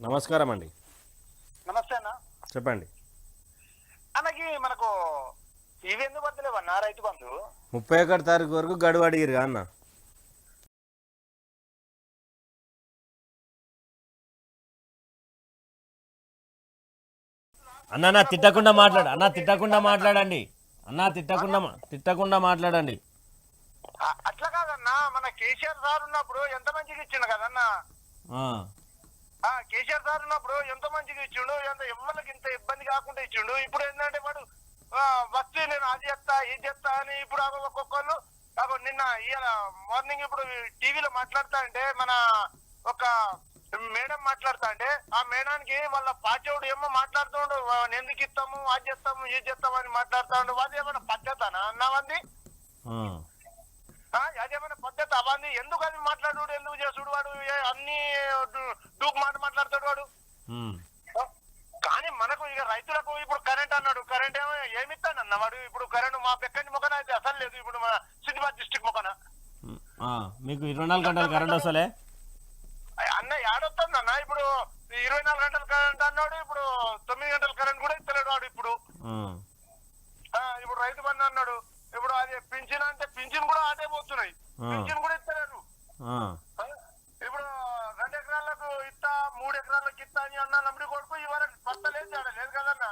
నమస్కారం అండి నమస్తే అన్న. చెప్పండి. అన్నకి మనకు ఇవి ఎందుకు పడతలేవన్నా రైతు బంధు. ముప్పై ఒకటి తారీఖు వరకు గడువు అడిగిరు అన్న. అన్న అన్న తిట్టకుండా మాట్లాడు. అన్న తిట్టకుండా మాట్లాడండి. అన్న తిట్టకుండా తిట్టకుండా మాట్లాడండి. అట్లా కాదన్నా. మన కేసీఆర్ సార్ ఉన్నప్పుడు ఎంత మంచిగా ఇచ్చిండు కదన్నా? కేసీఆర్ సార్ ఉన్నప్పుడు ఎంత మంచిగా ఇచ్చిండు ఎంత ఎవ్వరికి ఇంత ఇబ్బంది కాకుండా ఇచ్చిండు. ఇప్పుడు ఏంటంటే వాడు వస్తే వచ్చి నేను అది చెప్తా ఇది చెప్తా అని ఇప్పుడు ఒక్కొక్కళ్ళు కాబట్టి నిన్న ఇవాళ మార్నింగ్ ఇప్పుడు టీవీలో మాట్లాడుతా అంటే మన ఒక మేడం మాట్లాడుతా అంటే ఆ మేడానికి వాళ్ళ పాచవుడు ఏమో మాట్లాడుతుండు "వా- ఎందుకు ఇస్తాము అది చేస్తాము ఇది చేస్తాము అని మాట్లాడుతా ఉండు. వాళ్ళు ఏమైనా పద్ధతనా అన్నావంది అదేమైనా పద్ధతి అవన్నీ? ఎందుకు అది మాట్లాడు ఎందుకు చేసుడు వాడు? అన్ని డు- డూప్ మాట మాట్లాడతాడు వాడు? కానీ మనకు ఇక రైతులకు ఇప్పుడు కరెంట్ అన్నాడు. కరెంట్ ఏమో ఏమిస్తాను అన్న వాడు? ఇప్పుడు కరెంట్ మా పెక్కని మొక్కన అయితే అసలు లేదు. ఇప్పుడు మన సిద్దిపేట డిస్టిక్ మొక్కన. మీకు ఇరవై నాలుగు గంటలు కరెంట్ వస్తలే? అన్న ఏడొస్తుంది అన్న ఇప్పుడు ఇరవై నాలుగు గంటల కరెంట్ అన్నాడు. ఇప్పుడు తొమ్మిది గంటల కరెంట్ కూడా ఇస్తలేడు వాడు ఇప్పుడు ఆ, ఆ, ఇప్పుడు రైతు బంధు అన్నాడు ఇప్పుడు అది పింఛన్ అంటే పింఛన్ కూడా ఆటే పోతున్నాయి. పింఛన్ కూడా ఇస్తలేరు. ఆ, ఇప్పుడు రెండు ఎకరాలకు ఇస్తా మూడు ఎకరాలకు ఇస్తా అని అన్న నమ్మిడి కొడుకు ఇవాళ పత్త లేదు ఆడ లేదు కదన్న.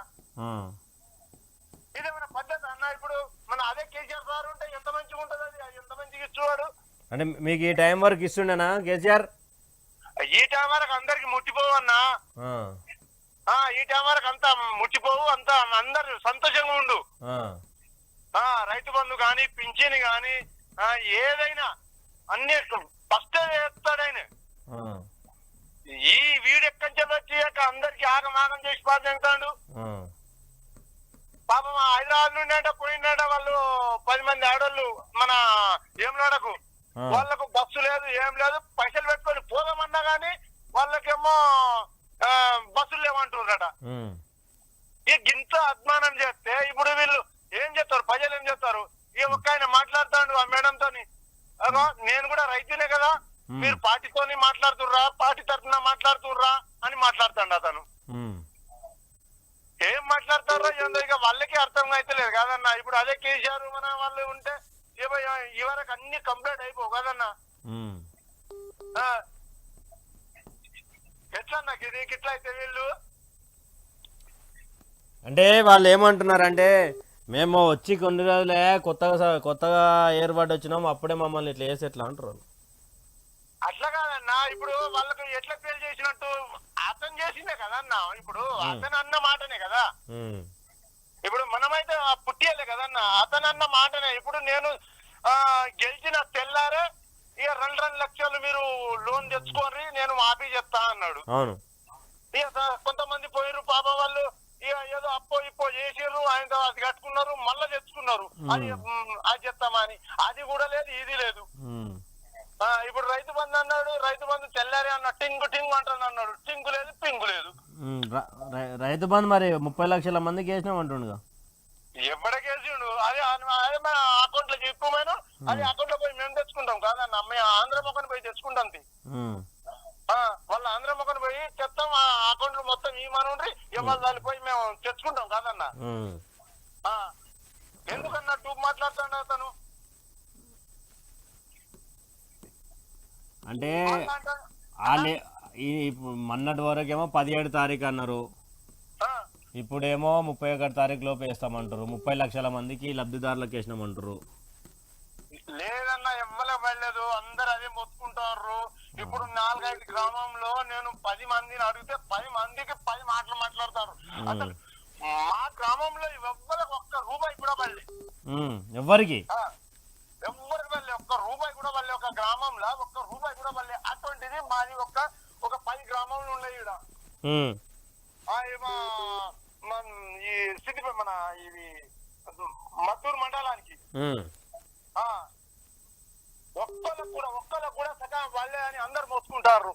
ఇదేమైనా పద్ధతి అన్న ఇప్పుడు మన అదే కేసీఆర్ సార్ ఉంటే ఎంత మంచిగా ఉంటది అది? ఎంత మంచిగా ఇచ్చేవాడు? అంటే మీకు ఈ టైం వరకు ఇస్తుండేనా కేసీఆర్? ఈ టైం వరకు అందరికి ముట్టిపోవు అన్న. ఆ, ఆ, ఈ టైం వరకు అంతా ముట్టిపోవు అంతా అందరు సంతోషంగా ఉండు. రైతు బంధు గాని పింఛన్ గాని ఆ, ఏదైనా అన్ని ఫస్ట్ చేస్తాడైన ఆ, ఈ వీడు ఎక్కడి వచ్చాక అందరికి ఆగమాగం చేసి ఆ, పాపం హైదరాబాద్ నుండి అంటే పోయిండట వాళ్ళు పది మంది ఆడోళ్ళు మన ఏమనాడకు ఆ. వాళ్ళకు బస్సు లేదు ఏం లేదు పైసలు పెట్టుకొని పోదామన్నా గానీ వాళ్ళకేమో బస్సులు లేవంటుండ్రట ఉమ్, ఈ గింత అద్మానం చేస్తే ఇప్పుడు వీళ్ళు చేస్తారు. ఈ ఒక్క ఆయన మాట్లాడుతాడు ఆ మేడం తోని? అగో నేను కూడా రైతునే కదా. మీరు పార్టీతోని మాట్లాడుతుర్రా పార్టీ తరఫున మాట్లాడుతుర్రా అని మాట్లాడుతాడు అతను. ఏం మాట్లాడతారో ఏందో ఇక వాళ్ళకి అర్థం అయితే లేదు కాదన్న. ఇప్పుడు అదే కేసీఆర్ మన వాళ్ళు ఉంటే ఇవ- ఈ వరకు అన్ని కంప్లీట్ అయిపోవు కదన్న. ఎట్లా నాకు ఇది ఇట్లా అయితే వీళ్ళు? అంటే వాళ్ళు ఏమంటున్నారంటే మేము వచ్చి కొన్ని రోజులే కొత్తగా కొత్తగా ఏర్పాటు వచ్చినాం అప్పుడే మమ్మల్ని ఇట్లా వేసి ఎట్లా అంటారు. అట్లా కాదన్న ఇప్పుడు వాళ్ళకు ఎట్లా పేరు చేసినట్టు అతను చేసిందే కదన్న ఇప్పుడు అతను అన్న మాటనే కదా. ఇప్పుడు మనమైతే పుట్టియలే కదన్న అతను అన్న మాటనే ఇప్పుడు నేను ఆ గెలిచిన తెల్లారే ఇక రెండు రెండు లక్షలు మీరు లోన్ తెచ్చుకోరి నేను మాఫీ చెప్తా అన్నాడు. అవును. ఇక కొంతమంది పోయిర్రు పాప వాళ్ళు ఇక ఏదో అప్పో ఇప్పో చేసిర్రు ఆయన అది కట్టుకున్నారు మళ్ళా తెచ్చుకున్నారు. అది అది చెప్తామని అది కూడా లేదు ఇది లేదు. ఇప్పుడు రైతు బంధు అన్నాడు రైతు బంధు తెల్లారి అన్న టింగు టింగు అంటాను అన్నాడు. టింగు లేదు పింగు లేదు. రైతు బంధు మరి ముప్పై లక్షల మందికి వేసినాం అంటుండగా? ఎవడకేసిండు అదే అదే మన అకౌంట్లో చెప్పమేను అది అకౌంట్లో పోయి మేము తెచ్చుకుంటాం కాదన్న మేము ఆంధ్ర మొక్కను పోయి తెచ్చుకుంటాం వాళ్ళ ఆంధ్ర మొక్కను పోయి చెప్తాం ఆ అకౌంట్ ఇవాళ దాన్ని పోయి మేము తెచ్చుకుంటాం కాదన్న. ఎందుకన్నా మాట్లాడుతాడు అతను? అంటే మొన్నటి వరకేమో పదిహేడు తారీఖు అన్నారు. ఇప్పుడేమో ముప్పై ఒకటి తారీఖు లోపు వేస్తామంటారు. ముప్పై లక్షల మందికి లబ్ధిదారులకు వేసినామంటారు. పడలేదు అందరు అదే మొత్తుకుంటారు ఇప్పుడు నాలుగైదు గ్రామంలో నేను పది మందిని అడిగితే పది మందికి పది మాటలు మాట్లాడతారు. అసలు మా గ్రామంలో ఎవ్వరికి ఒక్క రూపాయి కూడా పడలే. ఎవ్వరికి? ఎవ్వరికి పడలే. ఒక్క రూపాయి కూడా పడలే ఒక గ్రామంలో ఒక్క రూపాయి కూడా పడలే. అటువంటిది మాది ఒక్క ఒక పది గ్రామంలో ఉన్నాయి ఇక్కడ ఈ సిటీ మన ఇది మద్దూరు మండలానికి ఉమ్, ఆ ఒక్కళ్ళకు కూడా సగం వాళ్ళే అని అందరు మోసుకుంటారు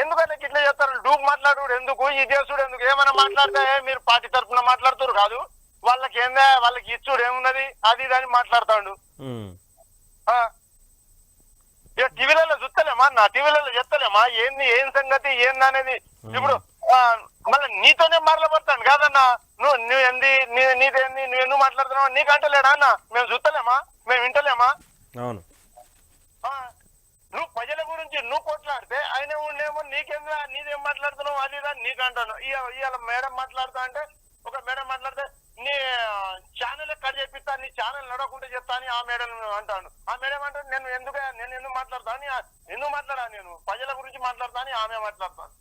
ఎందుకంటే ఇట్లా చేస్తారు? డూబ్ మాట్లాడు ఎందుకు? ఈ చేసుడు ఎందుకు? ఏమైనా మాట్లాడితే "ఏ, మీరు పార్టీ తరఫున మాట్లాడుతారు కాదు. వాళ్ళకి ఏందా? వాళ్ళకి ఇచ్చుడు ఏమున్నది? అది ఇది అని మాట్లాడతాడు. ఇక టీవీలలో చూస్తలేమా నా టీవీలలో చెప్తలేమా ఏంది? ఏం సంగతి? ఏంది అనేది? ఇప్పుడు మళ్ళీ నీతోనే మాట్లాడతాను కాదన్నా? నువ్వు నువ్వు ఏంది? నీ నీదేంది? నువ్వు ఎందుకు మాట్లాడుతున్నావు? నీకు అంటలేడా అన్న? మేము చూస్తలేమా? మేము వింటలేమా? అవును. నువ్వు ప్రజల గురించి నువ్వు కొట్లాడితే ఆయన ఉండేమో నీకేందా నీదేం మాట్లాడుతున్నావు అది ఇది నీకు అంటాను ఇవాళ మేడం మాట్లాడుతా అంటే ఒక మేడం మాట్లాడితే నీ ఛానల్ కట్ చేపిస్తా నీ ఛానల్ నడవకుండా చెప్తా అని ఆ మేడం అంటాను. ఆ మేడం అంటే నేను ఎందుకు నేను ఎందుకు మాట్లాడతా అని ఆ- ఎందుకు మాట్లాడా నేను? ప్రజల గురించి మాట్లాడతా అని ఆమె మాట్లాడతాను.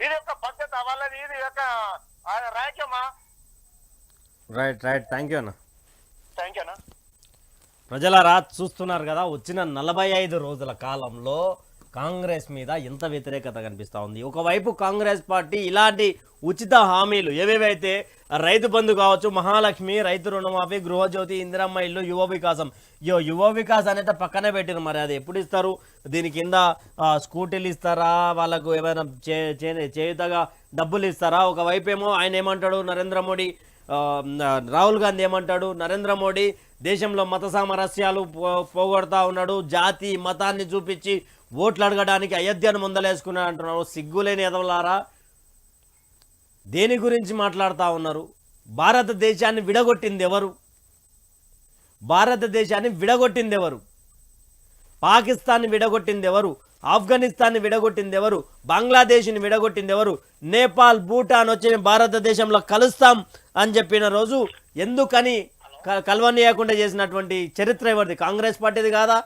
ఇది యొక్క పద్ధతి వాళ్ళది ఇది యొక్క ఆ రాయకమా? రైట్ రైట్ థ్యాంక్ యూ అన్న. థ్యాంక్ యూ అన్న. ప్రజలరా చూస్తున్నారు కదా వచ్చిన నలభై ఐదు రోజుల కాలంలో కాంగ్రెస్ మీద ఎంత వ్యతిరేకత కనిపిస్తూ ఉంది. ఒకవైపు కాంగ్రెస్ పార్టీ ఇలాంటి ఉచిత హామీలు ఏవేవైతే రైతు బంధు కావచ్చు మహాలక్ష్మి రైతు రుణమాఫీ గృహజ్యోతి ఇందిరమ్మ ఇల్లు యువ వికాసం యో యువ వికాస్ అనేది పక్కనే పెట్టిన మరి అది ఎప్పుడు ఇస్తారు? దీని కింద స్కూటీలు ఇస్తారా? వాళ్ళకు ఏమైనా చే చే- చేయుతగా డబ్బులు ఇస్తారా? ఒకవైపు ఏమో ఆయన ఏమంటాడు నరేంద్ర మోడీ రాహుల్ గాంధీ ఏమంటాడు నరేంద్ర మోడీ దేశంలో మత సామరస్యాలు పోగొడతా ఉన్నాడు. జాతి మతాన్ని చూపించి ఓట్లు అడగడానికి అయోధ్యను ముందలేసుకున్నాడు అంటున్నారు. సిగ్గులేని ఎదవలారా? దేని గురించి మాట్లాడుతూ ఉన్నారు? భారతదేశాన్ని విడగొట్టింది ఎవరు భారతదేశాన్ని విడగొట్టింది ఎవరు పాకిస్తాన్ని విడగొట్టింది ఎవరు ఆఫ్ఘనిస్తాన్ని విడగొట్టింది ఎవరు బంగ్లాదేశ్ని విడగొట్టింది ఎవరు నేపాల్ భూటాన్ వచ్చి భారతదేశంలో కలుస్తాం అని చెప్పిన రోజు ఎందుకని కలవనీయకుండా చేసినటువంటి చరిత్ర ఎవరిది? కాంగ్రెస్ పార్టీది కాదా?